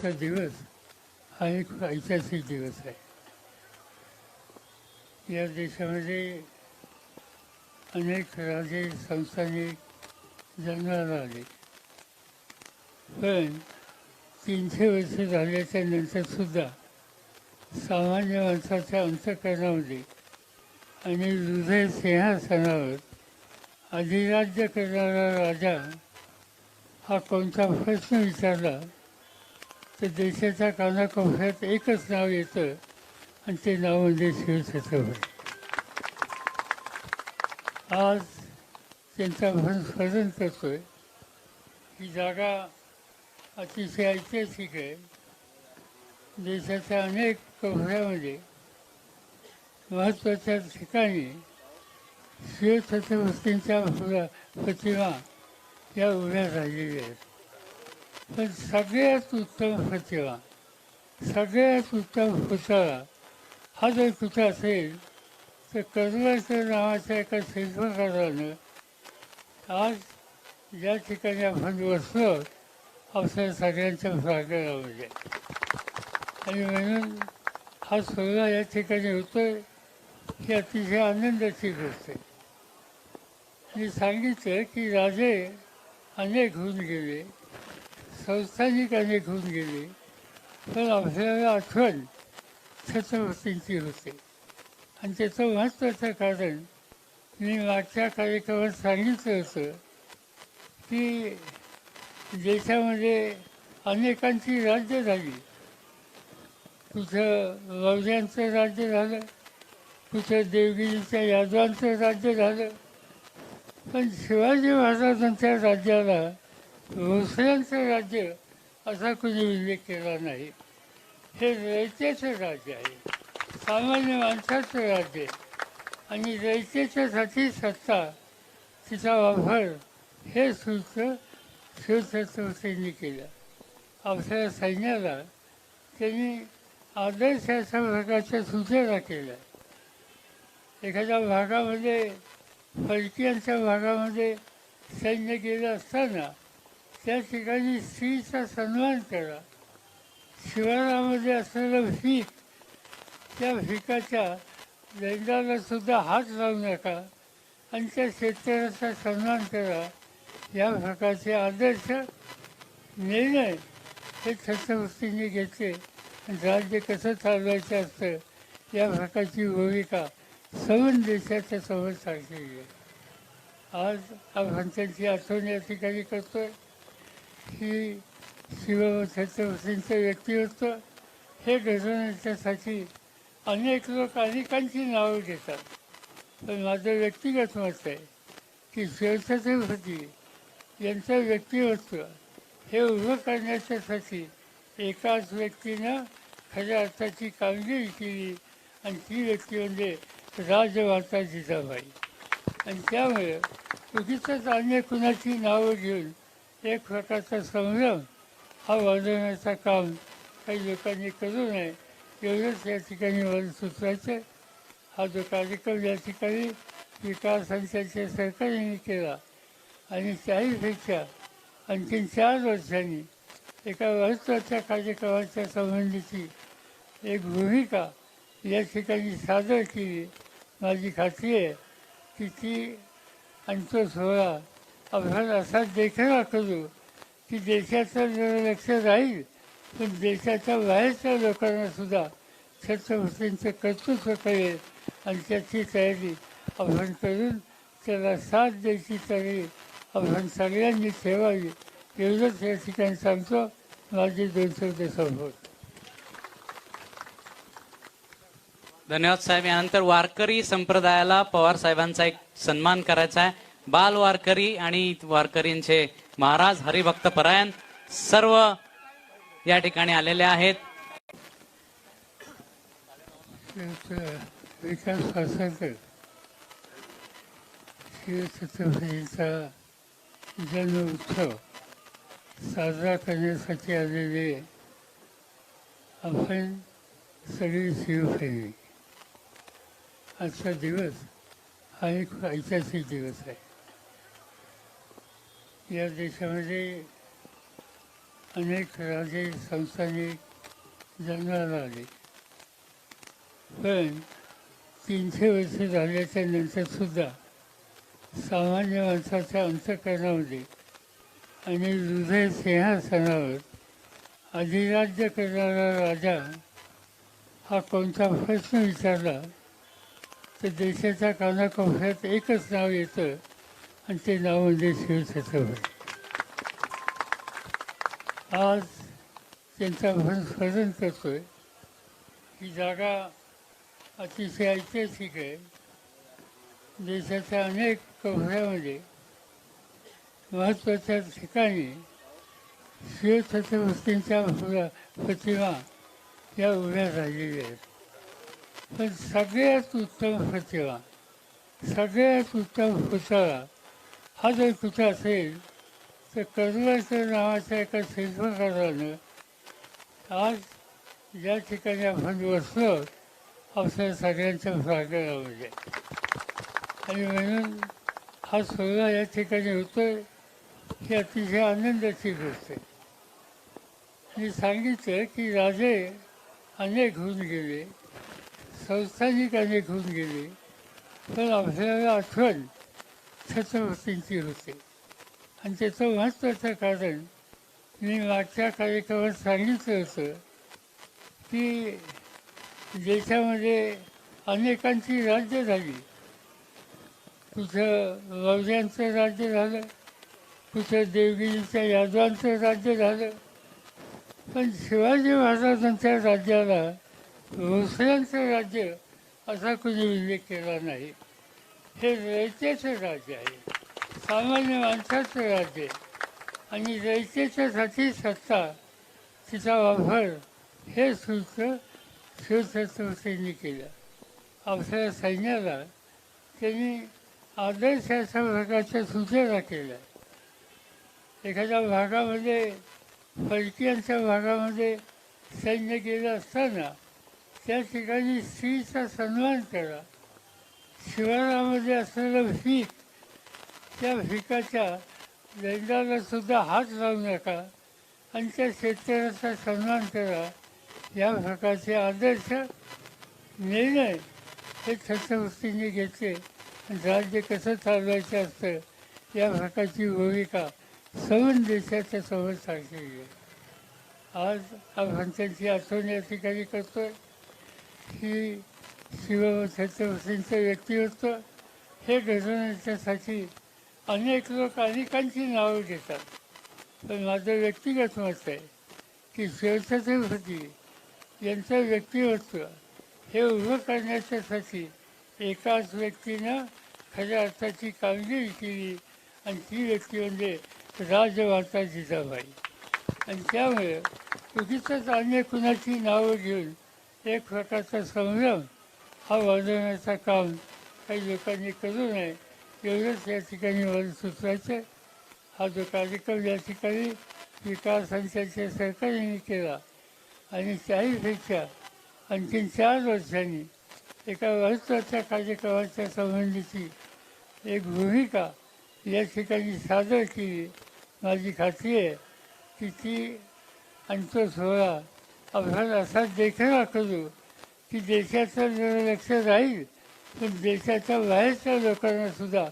आजचा दिवस हा एक ऐतिहासिक दिवस आहे. या देशामध्ये अनेक राजे संस्थानिक जन्माला आले. पण तीनशे वर्ष झाल्याच्यानंतर सुद्धा सामान्य माणसाच्या अंतकरणामध्ये आणि हृदय सिंहासनावर अधिराज्य करणारा राजा हा कोणता प्रश्न विचारला तर देशाच्या कानाकोपऱ्यात एकच नाव येतं आणि ते नाव म्हणजे शिवछत्रपती आज त्यांचा आपण स्मरण करतोय. ही जागा अतिशय ऐतिहासिक आहे. देशाच्या अनेक कोपऱ्यामध्ये महत्त्वाच्या ठिकाणी शिवछत्रपतींच्या प्रतिमा या उभ्या राहिलेल्या आहेत. पण सगळ्यात उत्तम प्रतिमा सगळ्यात उत्तम पुतळा हा जर कुठं असेल तर कर्नाटक नावाच्या एका शिल्पकारानं आज या ठिकाणी आपण बसलो. आपल्या सगळ्यांच्या प्रांगणामध्ये म्हणजे. आणि म्हणून हा सोहळा या ठिकाणी होतोय ही अतिशय आनंदाची गोष्ट आहे. मी सांगितलं की राजे अनेक होऊन गेले. संस्थानिक त्यांनी होऊन गेले पण आपल्याला आठवण छत्रपतींची होते आणि त्याचं महत्त्वाचं कारण मी मागच्या कार्यक्रमात सांगितलं होतं की देशामध्ये अनेकांची राज्य झाली कुठं मौर्यांचं राज्य झालं कुठं देवगिरीच्या यादवांचं राज्य झालं पण शिवाजी महाराजांच्या राज्याला भोसल्यांचं राज्य असा कुणी उल्लेख केला नाही. हे रयतेचं राज्य आहे. सामान्य माणसाचं राज्य आहे. आणि रयतेच्यासाठी सत्ता तिचा वापर हे सूत्र शिवछत्रपतींनी केलं. आपल्या सैन्याला त्यांनी आदर्श अशा प्रकारच्या सूचना केल्या. एखाद्या भागामध्ये फलकियांच्या भागामध्ये सैन्य गेलं असताना त्या ठिकाणी स्त्रीचा सन्मान करा शिवारामध्ये असलेलं भीक त्या भिकाच्या दंडाला सुद्धा हात लावू नका आणि त्या शेतकऱ्याचा सन्मान करा या प्रकारचे आदर्श निर्णय हे छत्रपतींनी घेतले. राज्य कसं चालवायचं असतं या प्रकारची भूमिका सवन देशाच्या समोर सांगलेली आहे आज आपण त्यांची आठवण या ठिकाणी करतोय. ही शिव छत्रपतींचं व्यक्तिमत्व हे घडवण्याच्यासाठी अनेक लोक अनेकांची नावं घेतात. पण माझं व्यक्तिगत मत आहे की शिवछत्रपती यांचं व्यक्तिमत्व हे उभं करण्याच्यासाठी एकाच व्यक्तीनं खऱ्या अर्थाची कामगिरी केली आणि ती व्यक्ती म्हणजे राजमाता जिजाबाई. आणि त्यामुळे उगीच अन्य कुणाची नावं घेऊन एक प्रकारचा संयम हा वाजवण्याचं काम काही लोकांनी करू नये. एवढंच या ठिकाणी मला सुचवायचं हा जो कार्यक्रम या ठिकाणी विकास संस्थेच्या सरकारने केला आणि त्याहीपेक्षा आणखीन चार वर्षांनी एका महत्त्वाच्या कार्यक्रमाच्या संबंधीची एक भूमिका या ठिकाणी सादर केली. माझी खात्री आहे की ती आणि तो असा देखील करू की देशाचं जरा लक्ष राहील पण देशाच्या बाहेरच्या लोकांना सुद्धा छत्रपतींचं कर्तृत्व कळेल आणि त्याची तयारी अभ्यास करून त्याला साथ द्यायची तयारी अभ्यास सगळ्यांनी ठेवावी. एवढंच या ठिकाणी सांगतो. माझे दोन शब्द संपवतो. धन्यवाद साहेब. यानंतर वारकरी संप्रदायाला पवार साहेबांचा एक सन्मान करायचा आहे. बाल वारकरी आणि वारकरींचे महाराज हरिभक्त परायण सर्व या ठिकाणी आलेले आहेत. जन्म उत्सव साजरा करण्यासाठी आलेले आपण सगळी शिवसैनिक आजचा दिवस हा एक ऐतिहासिक दिवस आहे. या देशामध्ये अनेक राजे संस्थांनी जन्माला आले. पण तीनशे वर्ष झाल्याच्यानंतर सुद्धा सामान्य माणसाच्या अंतकरणामध्ये आणि हृदय सिंहासनावर अधिराज्य करणारा राजा हा कोणता प्रश्न विचारला तर देशाच्या कानाकोपऱ्यात एकच नाव येतं आणि ते नाव म्हणजे शिवछत्रपती आज त्यांचा आपण स्मरण करतोय. ही जागा अतिशय ऐतिहासिक आहे. देशाच्या अनेक कोपऱ्यामध्ये महत्त्वाच्या ठिकाणी शिवछत्रपतींच्या प्रतिमा या उभ्या राहिलेल्या आहेत. पण सगळ्यात उत्तम प्रतिमा सगळ्यात उत्तम पुतळा हा जर कुठे असेल? तर कर्नाटक नावाच्या एका शिल्पकारानं आज या ठिकाणी आपण बसलो. आपल्या सगळ्यांच्या प्रांगणामध्ये म्हणजे. आणि म्हणून हा सोहळा या ठिकाणी होतोय ही अतिशय आनंदाची गोष्ट आहे. मी सांगितलं की राजे अनेक होऊन गेले संस्थानिक अनेक होऊन गेले पण आपल्याला आठवण छत्रपतींची होते आणि त्याचं महत्त्वाचं कारण मी मागच्या कार्यक्रमात सांगितलं होतं की देशामध्ये अनेकांची राज्य झाली. कुठं मौर्यांचं राज्य झालं. कुठं देवगिरीच्या यादवांचं राज्य झालं. पण शिवाजी महाराजांच्या राज्याला भोसल्यांचं राज्य असा कुणी उल्लेख केला नाही. हे रयतेचं राज्य आहे. सामान्य माणसाचं राज्य आहे. आणि रयतेच्यासाठी सत्ता तिचा वापर हे सूत्र शिवछत्रपतींनी केलं. आपल्या सैन्याला त्यांनी आदर्श अशा प्रकारच्या सूचना केल्या. एखाद्या भागामध्ये फलकियांच्या भागामध्ये सैन्य गेलं असताना त्या ठिकाणी स्त्रीचा सन्मान करा. शिवारामध्ये असलेलं भीक त्या भिकाच्या दंडाला सुद्धा हात लावू नका आणि त्या शेतकऱ्याचा सन्मान करा. या प्रकारचे आदर्श निर्णय हे छत्रपतींनी घेतले आणि राज्य कसं चालवायचं असतं या प्रकारची भूमिका सवन देशाच्या समोर सांगलेली आहे. आज आपण त्यांची आठवण या ठिकाणी करतोय. की शिव छत्रपतींचं व्यक्तिमत्व हे घडवण्याच्यासाठी अनेक लोक अनेकांची नावं घेतात. पण माझं व्यक्तिगत मत आहे की शिवछत्रपती यांचं व्यक्तिमत्व हे उभं करण्याच्यासाठी एकाच व्यक्तीनं खऱ्या अर्थाची कामगिरी केली आणि ती व्यक्ती म्हणजे राजमाता जिजाबाई. आणि त्यामुळे उगीच अन्य कुणाची नावं घेऊन एक प्रकारचा संभ्रम हा वाजवण्याचं काम काही लोकांनी करू नये एवढंच या ठिकाणी मला सुचवायचं आहे. हा जो कार्यक्रम या ठिकाणी विकास संस्थेच्या सरकारने केला आणि त्याहीपेक्षा आणखीन चार वर्षांनी एका महत्त्वाच्या कार्यक्रमाच्या संबंधीची एक भूमिका या ठिकाणी सादर केली माझी खात्री आहे की ती आणि सोहळा आपण असा देखणा करू की देशाचं जर लक्ष राहील पण देशाच्या बाहेरच्या लोकांना सुद्धा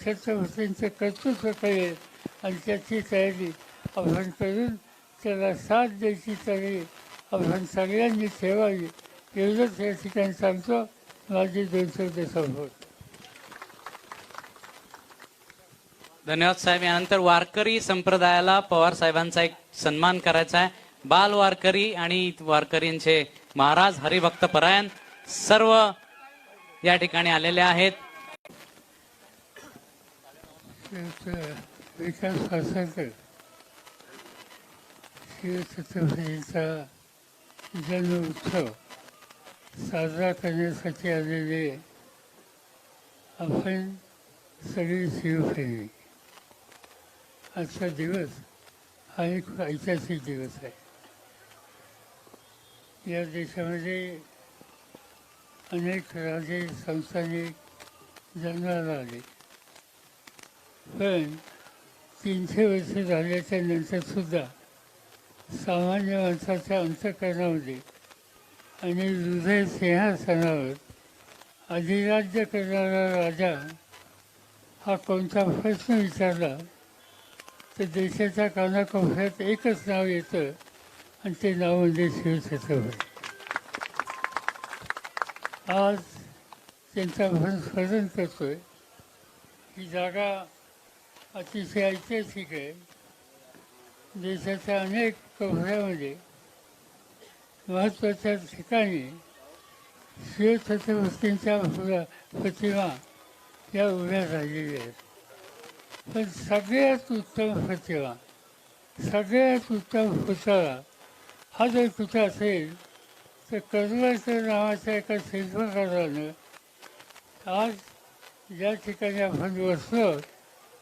छत्रपतींचं कर्तृत्व कळेल आणि त्याची तयारी आपण करून त्याला साथ द्यायची तयारी आपण सगळ्यांनी ठेवावी एवढंच या ठिकाणी सांगतो माझे दोन शब्द संपवतो. धन्यवाद साहेब. यानंतर वारकरी संप्रदायाला पवार साहेबांचा एक सन्मान करायचा आहे. बाल वारकरी आणि वारकरींचे महाराज हरिभक्त परायण सर्व या ठिकाणी आलेले आहेत. जन्म उत्सव साजरा करण्यासाठी आलेले आपण सगळी शिवसैनिक आजचा दिवस हा एक ऐतिहासिक दिवस आहे. या देशामध्ये अनेक राजे संस्थाने जन्माला आले. पण तीनशे वर्ष झाल्याच्या नंतरसुद्धा सामान्य माणसाच्या अंतकरणामध्ये आणि हृदय सिंहासनावर अधिराज्य करणारा राजा हा कोणता प्रश्न विचारला तर देशाच्या कानाकोपऱ्यात एकच नाव येतं आणि ते नाव म्हणजे शिवछत्रपती. आज त्यांचा आपण स्मरण आहे ही जागा अतिशय ऐतिहासिक आहे. देशाच्या अनेक कोपऱ्यामध्ये महत्त्वाच्या ठिकाणी शिवछत्रपतींच्या प्रतिमा या उभ्या राहिलेल्या आहेत. पण सगळ्यात उत्तम प्रतिमा सगळ्यात उत्तम पुतळा हा जर कुठे असेल तर कर्नाटक नावाच्या एका शिल्पकारानं आज या ठिकाणी आपण बसलो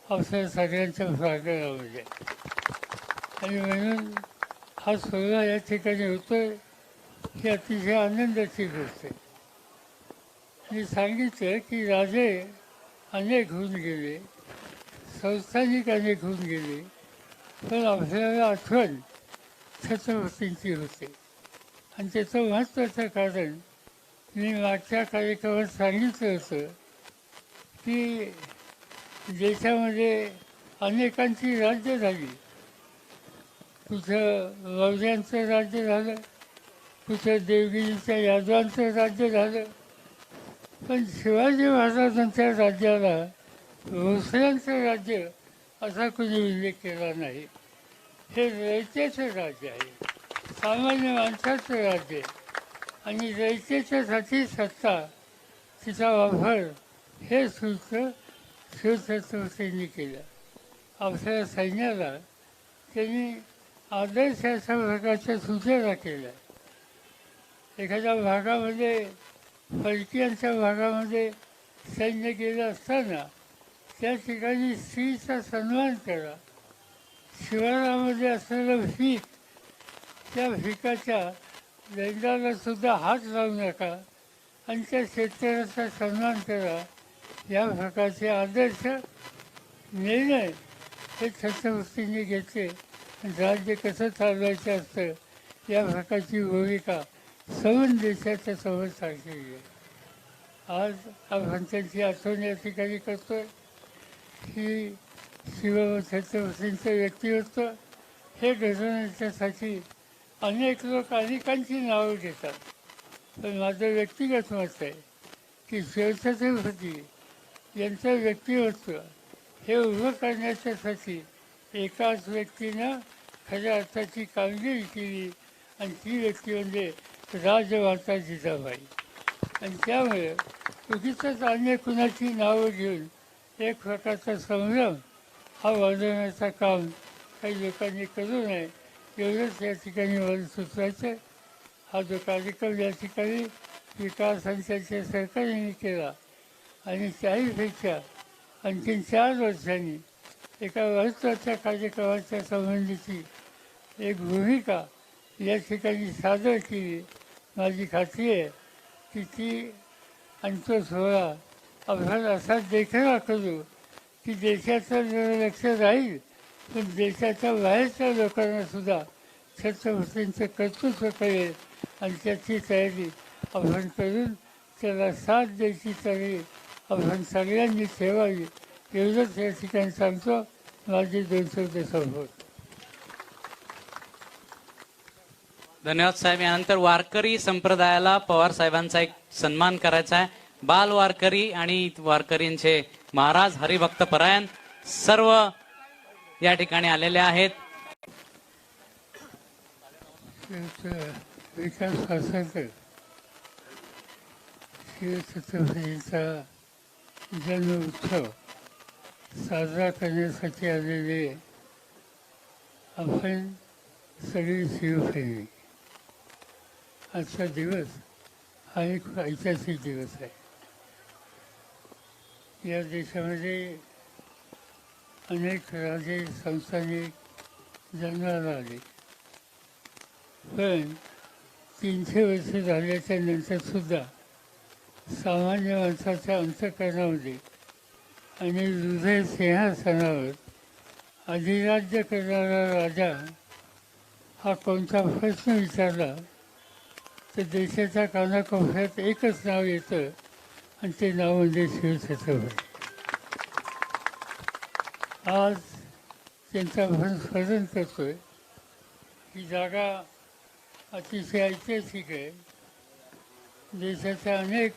आपल्या सगळ्यांच्या प्रांगणामध्ये आणि म्हणून हा सोहळा या ठिकाणी होतोय ही अतिशय आनंदाची गोष्ट आहे. मी सांगितलं की राजे अनेक होऊन गेले संस्थानिक अनेक होऊन गेले पण आपल्याला आठवण छत्रपतींची होते. आणि त्याचं महत्त्वाचं कारण मी मागच्या कार्यक्रमात सांगितलं होतं की देशामध्ये अनेकांची राज्य झाली. कुठं मौर्यांचं राज्य झालं. कुठं देवगिरीच्या यादवांचं राज्य झालं. पण शिवाजी महाराजांच्या राज्याला भोसल्यांचं राज्य असा कोणी उल्लेख केला नाही. हे रयतेचं राज्य आहे. सामान्य माणसाचं राज्य आहे. आणि रयतेच्यासाठी सत्ता तिचा वापर हे सूत्र शिवछत्रपतींनी केलं. आपल्या सैन्याला त्यांनी आदर्श अशा प्रकारच्या सूचना केल्या. एखाद्या भागामध्ये फलकियांच्या भागामध्ये सैन्य गेलं असताना त्या ठिकाणी स्त्रीचा सन्मान करा. शिवारामध्ये असलेलं भीक त्या भिकाच्या दंडाला सुद्धा हात लावू नका आणि त्या शेतकऱ्याचा सन्मान करा. या प्रकारचे आदर्श निर्णय हे छत्रपतींनी घेतले. आणि राज्य कसं चालवायचं असतं या प्रकारची भूमिका सवन देशाच्या समोर सांगलेली आहे. आज आपण त्यांची आठवण या ठिकाणी करतोय. की शिव छत्रपतींचं व्यक्तिमत्व हे घडवण्याच्यासाठी अनेक लोक अनेकांची नावं घेतात. पण माझं व्यक्तिगत मत आहे की शिवछत्रपती यांचं व्यक्तिमत्व हे उभं करण्याच्यासाठी एकाच व्यक्तीनं खऱ्या अर्थाची कामगिरी केली आणि ती व्यक्ती म्हणजे राजमाता जिजाबाई. आणि त्यामुळे उगीच अन्य कुणाची नावं घेऊन एक प्रकारचा संभ्रम हा वाढवण्याचं काम काही लोकांनी करू नये. एवढंच या ठिकाणी मला सुचवायचं हा जो कार्यक्रम या ठिकाणी विकास संस्थेच्या सरकारने केला आणि त्याहीपेक्षा आणखीन चार वर्षांनी एका महत्त्वाच्या कार्यक्रमाच्या संबंधीची एक भूमिका या ठिकाणी सादर केली. माझी खात्री आहे की ती आणि सोहळा आपण असा देखणा करू की देशाचं लक्ष राहील पण देशाच्या बाहेरच्या लोकांना सुद्धा छत्रपतींचं कर्तृत्व कळेल आणि त्याची तयारी आपण करून त्याला साथ द्यायची तयारी आपण सगळ्यांनी ठेवावी एवढंच या ठिकाणी सांगतो माझे दोन शब्द संभवत धन्यवाद साहेब. यानंतर वारकरी संप्रदायाला पवार साहेबांचा एक सन्मान करायचा आहे. बाल वारकरी आणि वारकरींचे महाराज हरिभक्त परायण सर्व या ठिकाणी आलेले आहेत. विकास जन्म उत्सव साजरा करण्यासाठी आलेले आपण सगळी शिवसैनिक. आजचा दिवस हा एक ऐतिहासिक दिवस आहे. या देशामध्ये अनेक राजे संस्थाने जन्माला आले. पण तीनशे वर्ष झाल्याच्यानंतर सुद्धा सामान्य माणसाच्या अंतकरणामध्ये आणि हृदय सिंहासनावर अधिराज्य करणारा राजा हा कोणता प्रश्न विचारला तर देशाच्या कानाकोपऱ्यात एकच नाव येतं आणि ते नाव म्हणजे शिवछत्रपती. आज त्यांचा आपण स्मरण करतोय. ही जागा अतिशय ऐतिहासिक आहे. देशाच्या अनेक